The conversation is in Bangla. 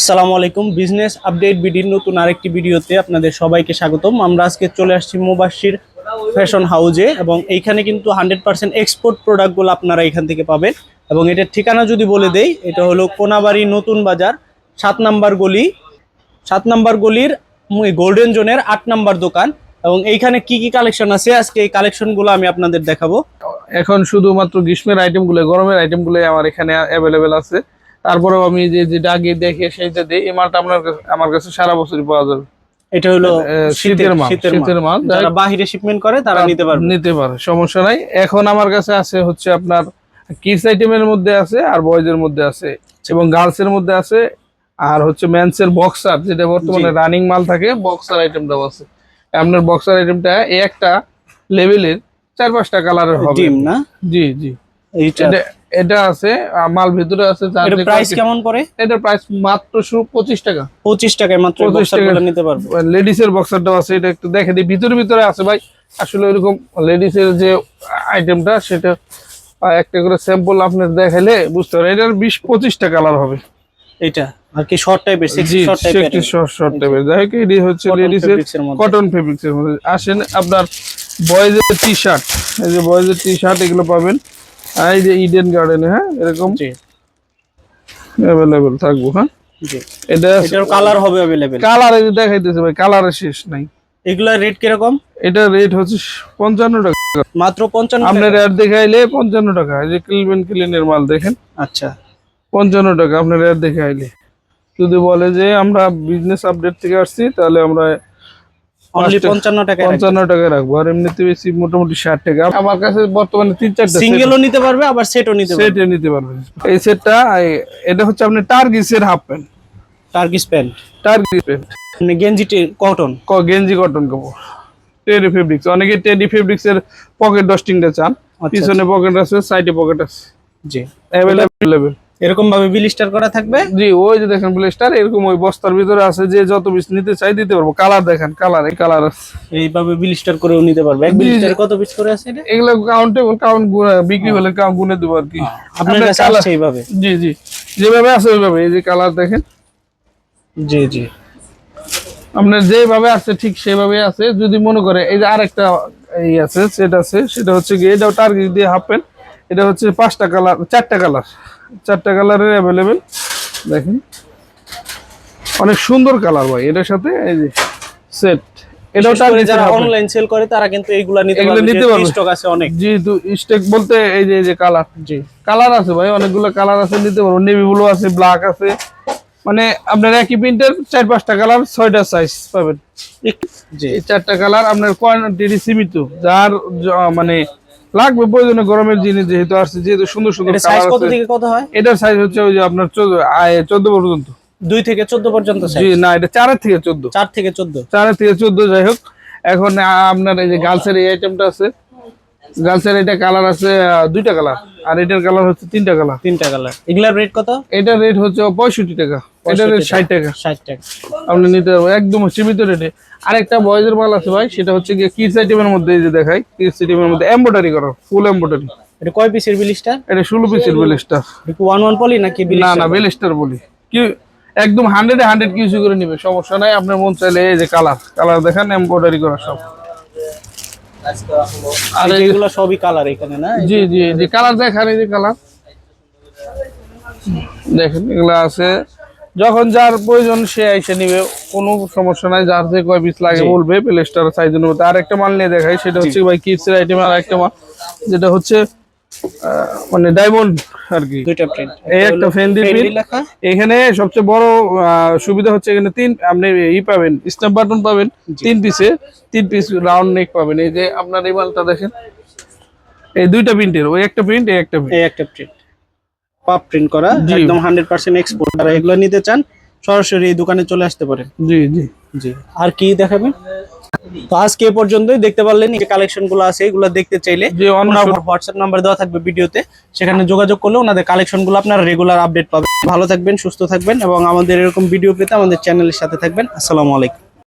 আসসালামু আলাইকুম। বিজনেস আপডেট বিডির নতুন আরেকটি ভিডিওতে আপনাদের সবাইকে স্বাগতম। আমরা আজকে চলে আসছি মুবাসির ফ্যাশন হাউজে এবং এইখানে কিন্তু হান্ড্রেড পার্সেন্ট এক্সপোর্ট প্রোডাক্টগুলো আপনারা এখান থেকে পাবেন। এবং এটার ঠিকানা যদি বলে দেই, এটা হলো কোনাবাড়ি নতুন বাজার, সাত নাম্বার গলি। সাত নাম্বার গলির গোল্ডেন জোনের আট নাম্বার দোকান। এবং এইখানে কি কি কালেকশন আছে? আজকে এই কালেকশনগুলো আমি আপনাদের দেখাবো। এখন শুধুমাত্র গ্রীষ্মের আইটেমগুলো গরমের আইটেমগুলো আমার এখানে অ্যাভেলেবেল আছে। তারপরেও আমি যে যেটা আগে দেখে সেইটা দিই এই মালটা আপনার আমার কাছে সারা বছরই পাওয়া যাবে। এটা হলো শীতের মাল শীতের মাল। যারা বাহিরে শিপমেন্ট করে তারা নিতে পারবে। নিতে পারে সমস্যা নাই। এখন আমার কাছে আছে হচ্ছে আপনার কিডস আইটেমের মধ্যে আছে আর বয়েজের মধ্যে আছে এবং গার্লসের মধ্যে আছে আর হচ্ছে মেন্সের বক্সার যেটা বর্তমানে রানিং মাল থাকে বক্সার আইটেমটাও আছে। আপনার বক্সার আইটেমটা একটা লেভেলের চার পাঁচটা কালারের হবে। না? জি জি। এটা এটা আছে মাল ভিতরে আছে এটা প্রাইস কেমন পড়ে? এটার প্রাইস মাত্র শুরু পঁচিশ টাকা। পঁচিশ টাকায় মাত্র 25 বক্সারগুলো টাকা। নিতে পারবে। লেডিস এর বক্সারটাও আছে এটা একটু দেখে দিই। ভিতরে ভিতরে আছে ভাই। আসলে এরকম লেডিস এর যে আইটেমটা সেটা একটা করে স্যাম্পল আপনার দেখাইলে বুঝতে পারেন এটার বিশ পঁচিশটা কালার হবে। এটা আর কি শর্ট টাইপের শর্ট টাইপের শর্ট শর্ট টাইপের যাই হোক এটি হচ্ছে লেডিস এর এর কটন ফেব্রিক্স এর মধ্যে। আসেন আপনার বয়েজের টি শার্ট এই যে বয়েজের টি শার্ট এগুলো পাবেন। এই যে ইডেন গার্ডেনে হ্যাঁ? এরকম? অ্যাভেলেবেল থাকব হ্যাঁ? এটা এটার কালার হবে অ্যাভেলেবেল কালার এই দেখাইতেছে ভাই কালারের শেষ নাই। এগুলা রেট কীরকম? এটা রেট হচ্ছে 55 টাকা। মাত্র 55 আপনার রেট দেখাইলে 55 টাকা। এই যে ক্লিন ক্লিনের মাল দেখেন। আচ্ছা। 55 টাকা আপনার রেট দেখাইলে। যদি বলে যে আমরা বিজনেস আপডেট থেকে আসছি তাহলে আমরা আমার কাছে বর্তমানে তিন চারটা সিঙ্গেলও নিতে পারবে আবার সেটও নিতে পারবে। সেটে নিতে পারবেন এই সেটটা এটা হচ্ছে আপনার টার্গিসের half pant Turkish pant Turkish pant মানে গেঞ্জি কটন গেঞ্জি কটন কাপড়। টেডি ফেব্রিক্স অনেকে টেডি ফেব্রিক্স এর পকেট ডাস্টিংটা চান। আচ্ছা, পিছনে পকেট আছে সাইডে পকেট আছে। জি। অ্যাভেলেবেল এরকম ভাবে বিলিস্টার করা থাকবে? জি ওই যে দেখেন ব্লেস্টার এরকম ওই বস্তার ভিতরে আছে যে যত পিস নিতে চাই দিতে পারব। কালার দেখেন কালার এই কালার আছে। এইভাবে বিলিস্টার করেও নিতে পারবে। এক। বিলিস্টার কত পিস করে আছে এটা? এগুলো কাউন্টেবল কাউন্ট বিক্রি হলে কাউন্ট গুনে দেবো আর কি। আপনার কাছে আসছে এইভাবে? জি জি। যেভাবে আছে ওইভাবে এই যে কালার দেখেন। জি জি। আপনার যেভাবে আছে ঠিক সেভাবে আছে। যদি মনে করে এই যে আরেকটা এই আছে সেটা আছে সেটা হচ্ছে কি এটাও টার্গেট দিয়ে হাফ প্যান্ট এটা হচ্ছে পাঁচটা কালার চারটা কালার। চারটা কালারের অ্যাভেলেবেল দেখেন। অনেক সুন্দর কালার ভাই এটার সাথে এই যে সেট এটাও বিশেষ করে টার্গেট যারা অনলাইন সেল করে তারা কিন্তু এইগুলা নিতে পারবে নিতে পারবে। স্টক আছে অনেক। যেহেতু স্টেক বলতে এই যে এই যে কালার। জি। কালার আছে ভাই অনেকগুলো কালার আছে নিতে পারব নেভি ব্লু আছে ব্ল্যাক আছে। মানে আপনার একই প্রিন্টের চার পাঁচটা কালার ছয়টা সাইজ পাবেন। জি। চারটা কালার আপনার কোয়ান্টিটি সীমিত। যার মানে লাগবে প্রয়োজনে গরমের জিনিস যেহেতু আসছে যেহেতু সুন্দর সুন্দর সাইজ কত থেকে কত হয়? এটার সাইজ হচ্ছে ওই যে আপনার চোদ্দ চোদ্দ পর্যন্ত। দুই থেকে চোদ্দ পর্যন্ত জি না এটা চারের থেকে চোদ্দ। চার থেকে চোদ্দ। চারের থেকে চোদ্দ যাই হোক। এখন আপনার এই যে গার্লসের এই আইটেমটা আছে। গার্লসের এটা কালার আছে দুইটা কালার আর এটার কালার হচ্ছে তিনটা কালার তিনটা কালার এগুলার রেট কত? এটার রেট হচ্ছে পঁয়ষট্টি টাকা। এটার রেট ষাট টাকা। ষাট টাকা। আপনি নিতে পারবেন একদম সীমিত রেটে আরেকটা বয়েজের মাল আছে ভাই সেটা হচ্ছে গিয়ে কিডস আইটেমের মধ্যে এই যে দেখাই কিডস আইটেমের মধ্যে এমব্রয়ডারি করা ফুল এমব্রয়ডারি এটা কয় পিসের এটা ষোলো পিসের ওয়ান ওয়ান পলি নাকি না না বেলিস্টার বলি কি একদম হান্ড্রেডে হান্ড্রেড কিছু করে নিবে সমস্যা নাই আপনার মন চাইলে এই যে কালার কালার দেখান এমব্রয়ডারি করা সব। আর এগুলো সবই কালার এখানে না? জি জি জি কালার দেখেন এই যে কালার দেখেন এগুলো আছে। যখন যার প্রয়োজন সে এসে নিবে। কোনো সমস্যা নাই যার যে কয় পিস লাগে বলবে প্লেস্টার সাইজের মধ্যে। আর একটা মাল নিয়ে দেখাই সেটা হচ্ছে ভাই কিপসের আইটেম আর একটা মাল। যেটা হচ্ছে মানে ডায়মন্ড আর কি। দুইটা প্রিন্ট এই একটা ফেন্ডি প্রিন্ট এখানে সবচেয়ে বড় সুবিধা হচ্ছে এখানে তিন আপনি ই পাবেন স্ন্যাপ বাটন পাবেন তিন পিসে তিন পিস রাউন্ড নেক পাবেন। এই যে আপনার এই মালটা দেখেন এই দুইটা প্রিন্টের ওই একটা প্রিন্ট এই একটা প্রিন্ট এই একটা প্রিন্ট পাপ প্রিন্ট করা একদম হান্ড্রেড পার্সেন্ট এক্সপোর্ট যারা এগুলো নিতে চান সরাসরি এই দোকানে চলে আসতে পারে। জি জি। জি। আর কি দেখাবেন? তো আজকে এ পর্যন্তই দেখতে পারলেন যে কালেকশনগুলো আছে এগুলো দেখতে চাইলে হোয়াটসঅ্যাপ নাম্বার দেওয়া থাকবে ভিডিওতে সেখানে যোগাযোগ করলে ওনাদের কালেকশনগুলো আপনারা রেগুলার আপডেট পাবেন। ভালো থাকবেন সুস্থ থাকবেন এবং আমাদের এরকম ভিডিও পেতে আমাদের চ্যানেলের সাথে থাকবেন। আসসালামু আলাইকুম।